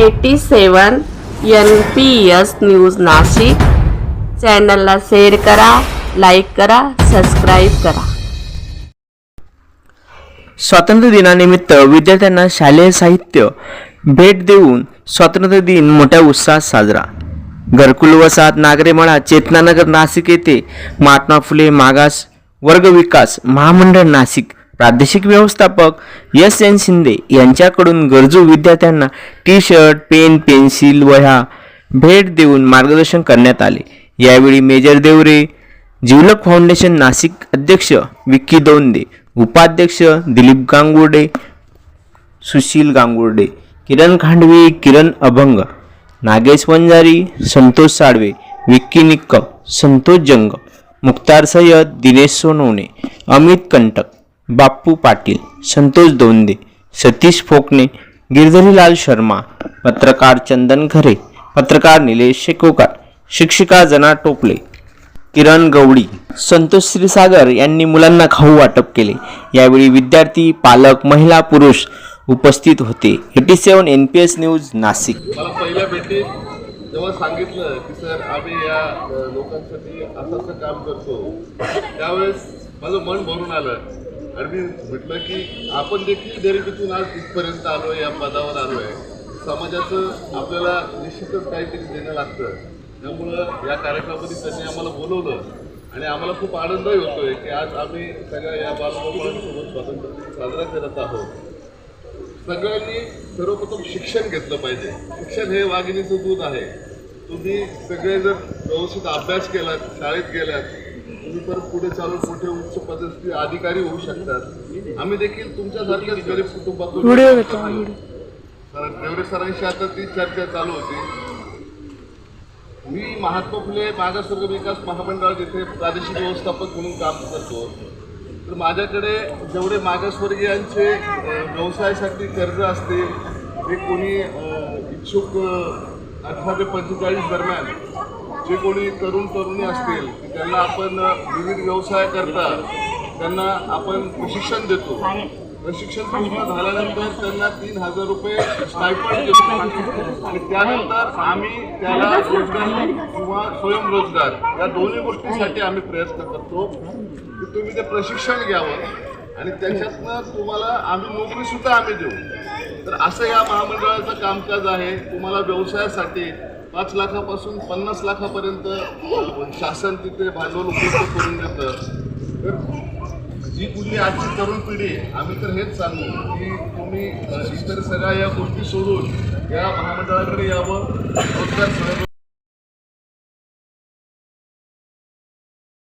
Eighty seven N P S news Nashik. चॅनलला share करा like करा सबस्क्राईब करा. स्वातंत्र्य दिनानिमित्त विद्यार्थ्यांना शालेय साहित्य भेट देऊन स्वातंत्र्य दिन मोठ्या उत्साहात साजरा. घरकुल वसाहत नागरेमळा चेतनानगर नाशिक येथे महात्मा फुले मागास वर्ग विकास महामंडळ नाशिक प्रादेशिक व्यवस्थापक एस एन शिंदे यांच्याकडून गरजू विद्यार्थ्यांना टी शर्ट पेन पेन्सिल वह्या भेट देऊन मार्गदर्शन करण्यात आले. यावेळी मेजर देवरे जिवलक फाउंडेशन नाशिक अध्यक्ष विक्की दोंदे उपाध्यक्ष दिलीप गांगुर्डे सुशील गांगुर्डे किरण खांडवी किरण अभंग नागेश वंजारी संतोष साळवे विक्की निक्कम संतोष जंग मुक्तार सय्यद दिनेश सोनवणे अमित कंटक बाप्पू पाटील संतोष दोंदे सतीश फोकणे गिरधरीलाल शर्मा पत्रकार चंदन खरे पत्रकार निलेश शेकोकार शिक्षिका जना टोपले किरण गवडी संतोष श्रीसागर यांनी मुलांना खाऊ वाटप केले. यावेळी विद्यार्थी पालक महिला पुरुष उपस्थित होते. Eighty seven N P S news Nashik. मला पहिल्या भेटीत जेव्हा सांगितलं की सर आम्ही या लोकांसाठी असं काम करतो. त्यावेळेस माझं मन भरून आलं. आणि मी म्हटलं की आपण देखील गरिबीतून आज इथपर्यंत आलो या पदावर आलो आहे समाजाचं आपल्याला निश्चितच काहीतरी देणं लागतं. त्यामुळं या कार्यक्रमामध्ये त्यांनी आम्हाला बोलवलं आणि आम्हाला खूप आनंदही होतोय की आज आम्ही सगळ्या या बालगोपाळांसोबत स्वातंत्र्य दिन साजरा करत आहोत. सगळ्यांनी सर्वप्रथम शिक्षण घेतलं पाहिजे. शिक्षण हे वाघिणीचं दूध आहे. तुम्ही सगळे जर व्यवस्थित अभ्यास केलात शाळेत गेलात तुम्ही परत पुढे चालून मोठे उच्च पदस्थी अधिकारी होऊ शकतात. आम्ही देखील तुमच्यासारख्याच गरीब कुटुंबातून देवरे सरांशी आता ती चर्चा चालू होती. मी महात्मा फुले मागासवर्ग विकास महामंडळात इथे प्रादेशिक व्यवस्थापक म्हणून काम करतो तर माझ्याकडे जेवढे मागासवर्गीयांचे व्यवसायासाठी कर्ज असतील ते कोणी इच्छुक अठरा ते पंचेचाळीस दरम्यान जे कोणी तरुण तरुणी असतील त्यांना आपण विविध व्यवसाय करता त्यांना आपण प्रशिक्षण देतो. प्रशिक्षण पूर्ण झाल्यानंतर त्यांना तीन हजार रुपये स्टायपंड देतो. आणि त्यानंतर आम्ही त्याला रोजगार किंवा स्वयंरोजगार या दोन्ही गोष्टीसाठी आम्ही प्रयत्न करतो की तुम्ही ते प्रशिक्षण घ्यावं. आणि त्याच्यातनं तुम्हाला आम्ही नोकरी सुद्धा आम्ही देऊ. तर असं या महामंडळाचं कामकाज आहे. तुम्हाला व्यवसायासाठी पाच लाखापासून पन्नास लाखापर्यंत शासन तिथे भांडवल उपलब्ध करून देतं. तर जी कुठली आजची तरुण पिढी आम्ही तर हेच सांगू की तुम्ही इतर सगळ्या या गोष्टी सोडून या महामंडळाकडे यावं. रोजगार